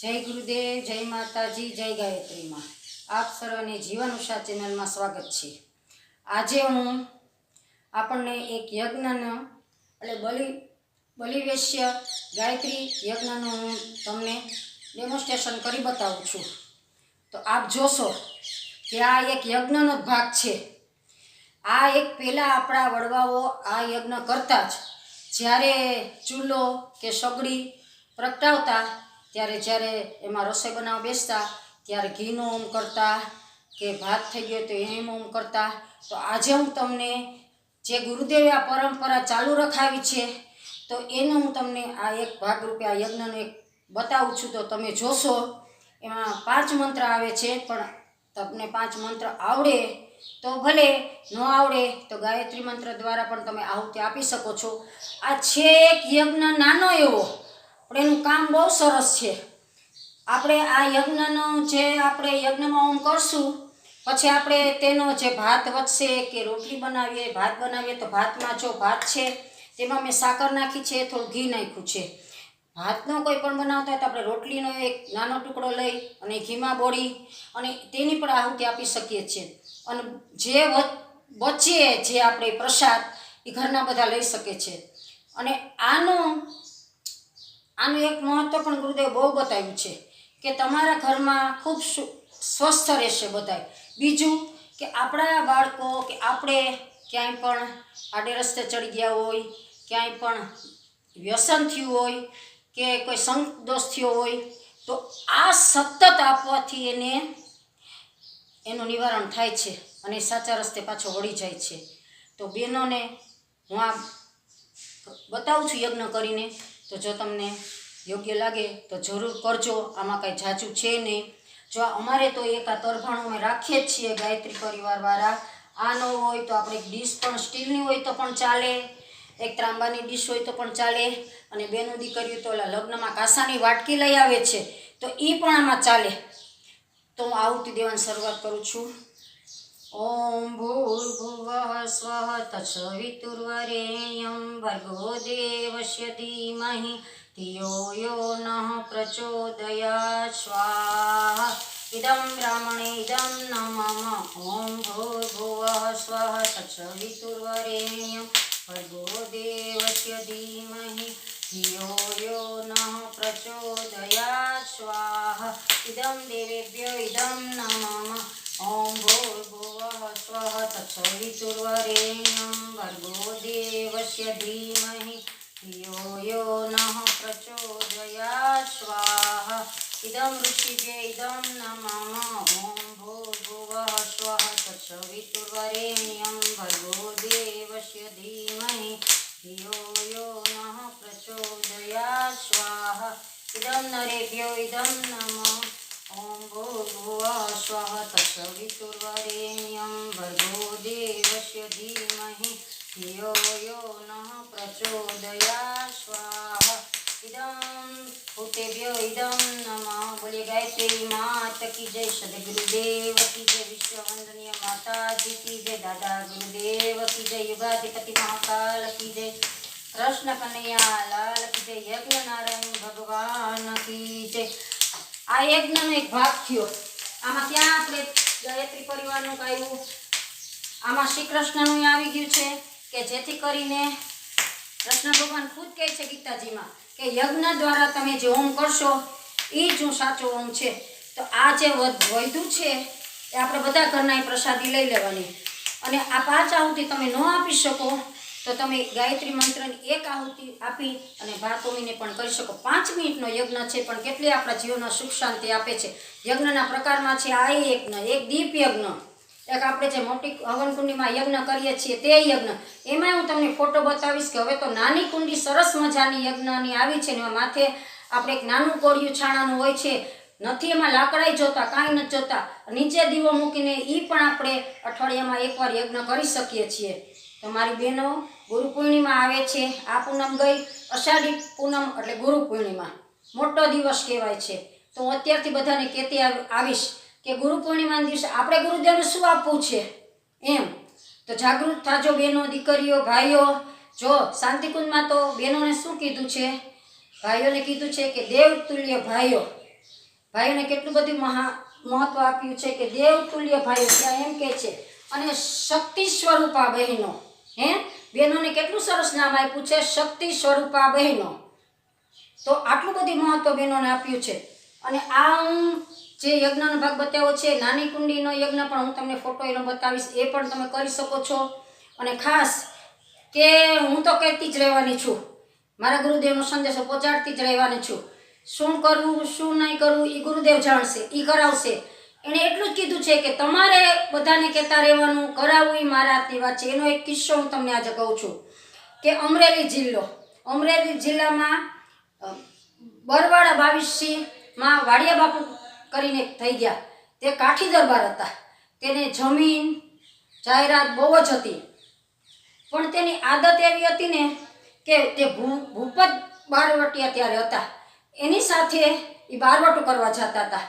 જય ગુરુદેવ, જય માતાજી, જય ગાયત્રીમાં. આપ સર્વને જીવન ઉષા ચેનલમાં સ્વાગત છે. આજે હું આપણને એક યજ્ઞનો એટલે બલિ, બલિવેશ્ય ગાયત્રી યજ્ઞનું હું તમને ડેમોન્સ્ટ્રેશન કરી બતાવું છું. તો આપ જોશો કે આ એક યજ્ઞનો જ ભાગ છે. આ એક પહેલાં આપણા વડવાઓ આ યજ્ઞ કરતા જ જ્યારે ચૂલો કે સગડી પ્રગટાવતા ત્યારે જ્યારે એમાં રસોઈ બનાવવા બેસતા, ત્યારે ઘીનો ઓમ કરતા કે ભાત થઈ ગયો તો એમ ઓમ કરતા. તો આજે હું તમને જે ગુરુદેવે આ પરંપરા ચાલુ રખાવી છે, તો એનું હું તમને આ એક ભાગરૂપે, આ યજ્ઞનો બતાવું છું. તો તમે જોશો, એમાં પાંચ મંત્ર આવે છે, પણ તમને પાંચ મંત્ર આવડે તો ભલે, ન આવડે તો ગાયત્રી મંત્ર દ્વારા પણ તમે આહુતિ આપી શકો છો. આ છે એક યજ્ઞ નાનો એવો પણ એનું કામ બહુ સરસ છે. આપણે આ યજ્ઞનો જે આપણે યજ્ઞમાં ઓમ કરશું, પછી આપણે તેનો જે ભાત વધશે કે રોટલી બનાવીએ, ભાત બનાવીએ તો ભાતમાં જો ભાત છે, તેમાં મેં સાકર નાખી છે, થોડું ઘી નાખ્યું છે. ભાતનો કોઈ પણ બનાવતા હોય તો આપણે રોટલીનો એક નાનો ટુકડો લઈ અને ઘીમાં બોળી અને તેની પણ આહુતિ આપી શકીએ છીએ. અને જે વચ્ચે જે આપણે પ્રસાદ, એ ઘરના બધા લઈ શકે છે. અને આનું આનું એક મહત્વ પણ ગુરુદેવ બહુ બતાવ્યું છે કે તમારા ઘરમાં ખૂબ સ્વસ્થ રહેશે બધાય. બીજું કે આપણા બાળકો કે આપણે ક્યાંય પણ આડે રસ્તે ચડી ગયા હોય, ક્યાંય પણ વ્યસન થયું હોય કે કોઈ સંગ દોષ થયો હોય, તો આ સતત આપવાથી એને, એનું નિવારણ થાય છે અને સાચા રસ્તે પાછો વળી જાય છે. તો બહેનોને હું આ બતાવું છું યજ્ઞ કરીને તો જો તમને યોગ્ય લાગે તો જરૂર કરજો. આમાં કાંઈ જાજુ છે નહીં. જો અમારે તો એક આ તરફાણું અમે રાખીએ જ છીએ ગાયત્રી પરિવારવાળા આ ન હોય તો આપણે ડીશ પણ સ્ટીલની હોય તો પણ ચાલે. એક ત્રાંબાની ડીશ હોય તો પણ ચાલે. અને બેનું દીકરીઓ તો ઓલા લગ્નમાં કાંસાની વાટકી લઈ આવે છે. તો એ પણ આમાં ચાલે. તો હું આહુતિ દેવાની શરૂઆત કરું છું. ॐ भूर्भुवः स्वः तत्सवितुर्वरेण्यं भर्गो देवस्य धीमहि धियो यो नः प्रचोदयात् स्वाहा इदं ब्राह्मणे इदं न मम ॐ भूर्भुवः स्वः तत्सवितुर्वरेण्यं भर्गो देवस्य धीमहि धियो यो नः प्रचोदयात् स्वाहा इदं देवेभ्यो इदं न मम ॐ भूर् स्वः तत्सवितुर्वरेण्यं भर्गो देवस्य धीमहि धियो यो नः प्रचोदयात् स्वाहा इदं ऋषिभ्य इदं न मम ॐ भूर्भुवः स्वः तत्सवितुर्वरेण्यं भर्गो देवस्य धीमहि धियो यो नः प्रचोदयात् स्वाहा इदं नरेभ्यो इदं नमः ॐ भूर्भुवः स्वः तत्सवितुर्वरेण्यं भर्गो દેવસ્ય ધીમહિ ધિયો યો નઃ પ્રચોદયા સ્વાહા ઇદમ ભૂતેભ્યો ઇદમ નમઃ બોલીએ ગાયત્રી માત કી જય સદગુરુદેવ કી જય વિશ્વવંદનીય માતાજી કી જય દાદા ગુરુદેવ કી જય યુગાધિપતિ મહાકાલ કી જય કૃષ્ણ કનૈયા લાલ કી જય યજ્ઞ નારાયણ ભગવાન કી જય આ યજ્ઞનો એક ભાગ થયો. આમાં ત્યાં આપણે ગાયત્રી પરિવારનું ગાયું? આમાં શ્રી કૃષ્ણનું આવી ગયું છે કે જેથી કરીને કૃષ્ણ ભગવાન ખુદ કહે છે ગીતાજીમાં કે યજ્ઞ દ્વારા તમે જે ઓમ કરશો એ જ હું સાચો ઓમ છે. તો આ જે વધ- છે, એ આપણે બધા ઘરના પ્રસાદી લઈ લેવાની. અને આ પાંચ આહુતિ તમે ન આપી શકો, તો તમે ગાયત્રી મંત્રની એક આહુતિ આપી અને ભાતોમીને પણ કરી શકો. પાંચ મિનિટનો યજ્ઞ છે, પણ કેટલી આપણા જીવનમાં સુખ શાંતિ આપે છે. યજ્ઞના પ્રકારમાં છે આ યજ્ઞ, એક દીપ યજ્ઞ. એક આપણે જે મોટી હવન કુંડીમાં યજ્ઞ કરીએ છીએ તે યજ્ઞ. એમાં હું તમને ફોટો બતાવીશ કે હવે તો નાની કુંડી સરસ મજાની યજ્ઞની આવી છે ને માથે આપણે એક નાનું કોળિયું છાણાનું હોય છે. નથી એમાં લાકડાઈ જોતા, કાંઈ નથી જોતા. નીચે દીવો મૂકીને એ પણ આપણે અઠવાડિયામાં એકવાર યજ્ઞ કરી શકીએ છીએ. તો મારી બહેનો, ગુરુ પૂર્ણિમા આવે છે. આ પૂનમ ગઈ, અષાઢી પૂનમ એટલે ગુરુ પૂર્ણિમા. મોટો દિવસ કહેવાય છે. તો હું અત્યારથી બધાને કહેતી આવ- આવીશ. કે ગુરુ પૂર્ણિમાના દિવસે આપણે ગુરુદેવને શું આપવું છે? એમ. તો જાગૃત થાજો બહેનો, દીકરીઓ, ભાઈઓ. જો શાંતિકુંજમાં તો બહેનોને શું કીધું છે? ભાઈઓને કીધું છે કે દેવ તુલ્ય ભાઈઓ. ભાઈઓને કેટલું બધું મહા મહત્વ આપ્યું છે કે દેવતુલ્ય ભાઈઓ ત્યાં એમ કે છે. અને શક્તિ સ્વરૂપા બહેનો. હે? બહેનોને કેટલું સરસ નામ આપ્યું છે? શક્તિ સ્વરૂપા બહેનો. તો આટલું બધું મહત્વ બહેનોને આપ્યું છે. અને આ હું જે યજ્ઞનો ભાગ બતાવ્યો છે, નાની કુંડીનો યજ્ઞ પણ હું તમને ફોટો એનો બતાવીશ, એ પણ તમે કરી શકો છો. અને ખાસ કે હું તો કહેતી જ રહેવાની છું. મારા ગુરુદેવનો સંદેશો પહોંચાડતી જ રહેવાની છું. શું કરવું શું નહીં કરવું એ ગુરુદેવ જાણશે એ કરાવશે. એણે એટલું જ કીધું છે કે તમારે બધાને કહેતા રહેવાનું કરાવવું એ મારા હાથની વાત છે. એનો એક કિસ્સો હું તમને આજે કહું છું. કે અમરેલી જિલ્લો, અમરેલી જિલ્લામાં બરવાડા બાવીસમાં વાડિયા બાપુ કરીને થઈ ગયા. તે કાઠી દરબાર હતા. તેને જમીન, જાહેરાત બહુ જ હતી. પણ તેની આદત એવી હતી ને કે તે ભૂ, ભૂપત બારવટિયા ત્યારે હતા. એની સાથે એ બારવટું કરવા જતા હતા.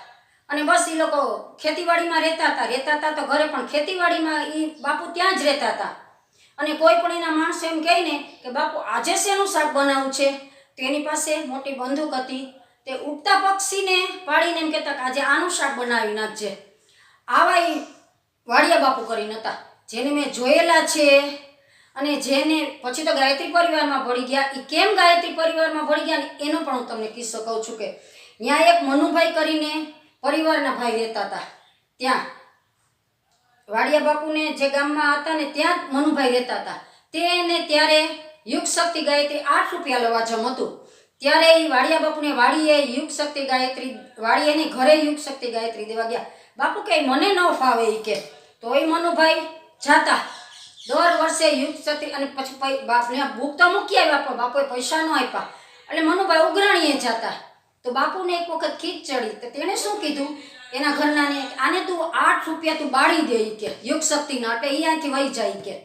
અને બસ એ લોકો ખેતીવાડીમાં રહેતા હતા. રહેતા હતા તો ઘરે પણ ખેતીવાડીમાં એ બાપુ ત્યાં જ રહેતા હતા. અને કોઈ પણ એના માણસો એમ કહે ને કે બાપુ આજે શેનું શાક બનાવવું છે? તો એની પાસે મોટી બંદૂક હતી. તે ઉડતા પક્ષીને પાડીને એમ કહેતા કે આજે આનું શાક બનાવી નાખજે. આવા એ વાડિયા બાપુ કરીને હતા. જેને મેં જોયેલા છે અને જેને પછી તો ગાયત્રી પરિવારમાં ભળી ગયા. એ કેમ ગાયત્રી પરિવારમાં ભળી ગયા એનો પણ હું તમને કિસ્સો કહું છું કે ત્યાં એક મનુભાઈ કરીને પરિવારના ભાઈ રહેતા હતા. ત્યાં વાડિયા બાપુને જે ગામમાં હતા ને ત્યાં મનુભાઈ રહેતા હતા. તેને ત્યારે યુગ શક્તિ ગાયત્રી આઠ રૂપિયા લવાજમ હતું. ત્યારે એ વાડિયા બાપુને વાડીએ યુગ શક્તિ ગાયત્રી વાડીએ નહીં, ઘરે યુગ શક્તિ ગાયત્રી દેવા ગયા. બાપુ કે મને ન ફાવે એ કે. તો એ મનુભાઈ જાતા. દર વર્ષે યુગ શક્તિ અને પછી બાપને બુક તો મૂકી આવ્યા પણ બાપુએ પૈસા ન આપ્યા. એટલે મનુભાઈ ઉઘરાણીએ જાતા. તો બાપુને એક વખત ખીચ ચડી. તો તેણે શું કીધું? એના ઘરનાને આને તું આઠ રૂપિયા તું બાળી દે કે, યુગ શક્તિના એટલે એ અહીંયાથી વહી જાય કે.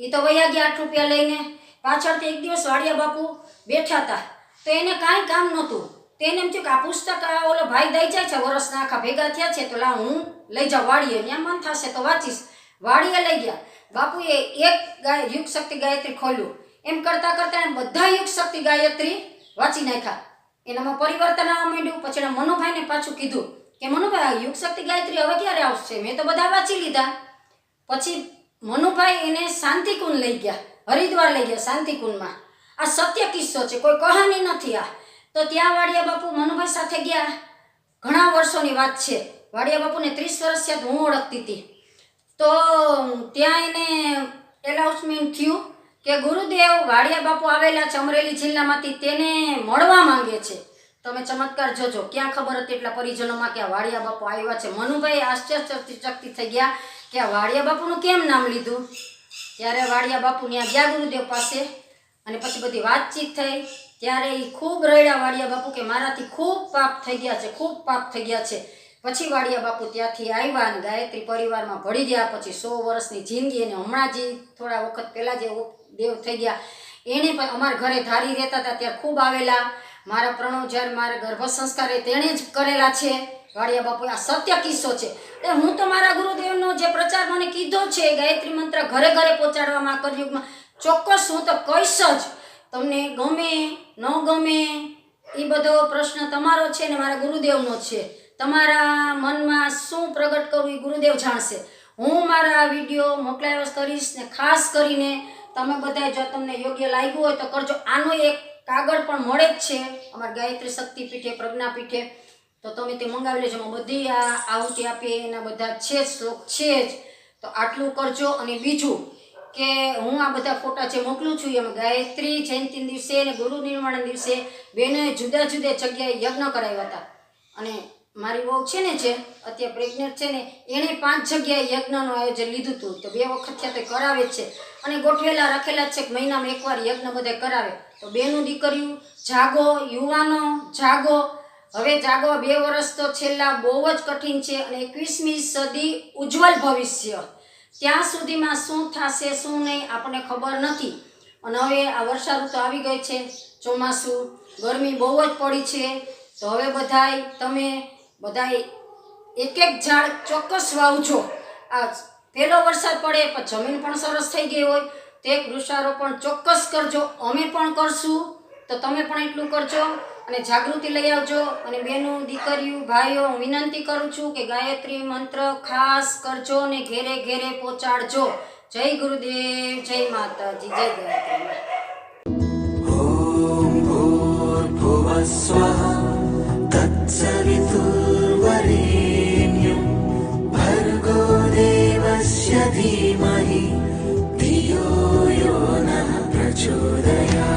એ તો વહ્યા ગયા આઠ રૂપિયા લઈને. પાછળથી એક દિવસ વાડિયા બાપુ બેઠા હતા. તો એને કાંઈ કામ નહોતું. તો એને એમ થયું કે આ પુસ્તક ઓલો ભાઈ દઈ જાય છે, વરસના આખા ભેગા થયા છે, તો લા હું લઈ જાઉં વાડીએ. ત્યાં મન થશે તો વાંચીશ. વાડીએ લઈ ગયા. બાપુએ એક ગાય યુગ શક્તિ ગાયત્રી ખોલ્યું. એમ કરતાં કરતાં બધા યુગ શક્તિ ગાયત્રી વાંચી નાખ્યા. એનામાં પરિવર્તન આવવા માંડ્યું. પછી એના મનુભાઈને પાછું કીધું કે, મનુભાઈ યુગ શક્તિ ગાયત્રી હવે ક્યારે આવશે? મેં તો બધા વાંચી લીધા. પછી મનુભાઈ એને શાંતિકુંડ લઈ ગયા. હરિદ્વાર લઈ ગયા શાંતિકુંડમાં. આ સત્ય કિસ્સો છે, કોઈ કહાની નથી આ. તો ત્યાં વાડિયા બાપુ મનુભાઈ સાથે ગયા. ઘણા વર્ષોની વાત છે. વાડિયા બાપુને ત્રીસ વર્ષ થયા હું ઓળખતી હતી. તો ત્યાં એને એનાઉન્સમેન્ટ થયું કે ગુરુદેવ વાડિયા બાપુ આવેલા છે અમરેલી જિલ્લામાંથી તેને મળવા માંગે છે. તમે ચમત્કાર જોજો. ક્યાં ખબર હતી એટલા પરિજનોમાં કે વાડિયા બાપુ આવ્યા છે? મનુભાઈ આશ્ચર્યચકિત થઈ ગયા કે આ વાડિયા બાપુનું કેમ નામ લીધું? ત્યારે વાડિયા બાપુ ત્યાં ગયા ગુરુદેવ પાસે. અને પછી બધી વાતચીત થઈ. ત્યારે એ ખૂબ રડ્યા વાડિયા બાપુ કે મારાથી ખૂબ પાપ થઈ ગયા છે, ખૂબ પાપ થઈ ગયા છે. પછી વાડિયા બાપુ ત્યાંથી આવ્યા અને ગાયત્રી પરિવારમાં ભળી ગયા. પછી સો વર્ષની જિંદગી અને હમણાં જે થોડા વખત પહેલાં જે દેવ થઈ ગયા, એણે પણ અમારા ઘરે ધારી રહેતા હતા, ત્યાં ખૂબ આવેલા. મારા પ્રણવ જ્યારે મારા ગર્ભ સંસ્કાર તેણે જ કરેલા છે. વાડિયા બાપુ આ સત્ય કિસ્સો છે. એટલે હું તો મારા ગુરુદેવનો જે પ્રચાર મને કીધો છે ગાયત્રી મંત્ર ઘરે ઘરે પહોંચાડવામાં કળયુગમાં ચોક્કસ હું તો કહીશ જ, તમને ગમે, ન ગમે, એ બધો પ્રશ્ન તમારો છે ને મારા ગુરુદેવનો છે. તમારા મનમાં શું પ્રગટ કરવું એ ગુરુદેવ જાણશે. હું મારા વીડિયો મોકલાવ્યો કરીશ ને ખાસ કરીને તમે બધા જો તમને યોગ્ય લાગ્યું હોય તો કરજો. આનો એક કાગળ પણ મળે જ છે અમારા ગાયત્રી શક્તિ પીઠે પ્રજ્ઞાપીઠે તો તમે તે મંગાવી લેજો. બધી આ આહુતિ આપીએ એના બધા છે જ, શ્લોક છે જ. તો આટલું કરજો અને બીજું કે હું આ બધા ફોટા જે મોકલું છું, એમાં ગાયત્રી જયંતિ દિવસે અને ગુરુ નિર્માણ દિવસે બેને જુદા જુદા જગ્યાએ યજ્ઞ કરાવ્યા હતા. અને મારી વહુ છે ને જે, અત્યારે પ્રેગ્નેન્ટ છે ને, એણે પાંચ જગ્યાએ યજ્ઞનું આયોજન લીધું હતું. તો બે વખત ત્યાં તે કરાવે જ છે. અને ગોઠવેલા, રાખેલા જ છે કે મહિનામાં એકવાર યજ્ઞ બધા કરાવે. તો બેનું દીકર્યું જાગો, યુવાનો, જાગો. હવે જાગો બે વર્ષ તો છેલ્લા બહુ જ કઠિન છે અને એકવીસમી સદી ઉજ્જવલ ભવિષ્ય. ત્યાં સુધીમાં શું થશે, શું નહીં, આપણને ખબર નથી. અને હવે આ વર્ષા ઋતુ આવી ગઈ છે, ચોમાસું, ગરમી બહુ જ પડી છે. તો હવે બધાય તમે બધાય એક એક ઝાડ ચોક્કસ વાવજો. આ પહેલો વરસાદ પડે, પણ જમીન પણ સરસ થઈ ગઈ હોય, તો એક વૃક્ષારોપણ ચોક્કસ કરજો. અમે પણ કરશું, તો તમે પણ એટલું કરજો. અને જાગૃતિ લઈ આવજો. અને બહેનો દીકરીઓ ભાઈઓ, હું વિનંતી કરું છું કે ગાયત્રી મંત્ર ખાસ કરજો ને ઘેરે ઘેરે પહોંચાડજો. જય ગુરુદેવ, જય માતાજી, જય ગાયત્રી. તત્સવિતુર્વરેણ્યં ધિયો યો નઃ પ્રચોદયાत्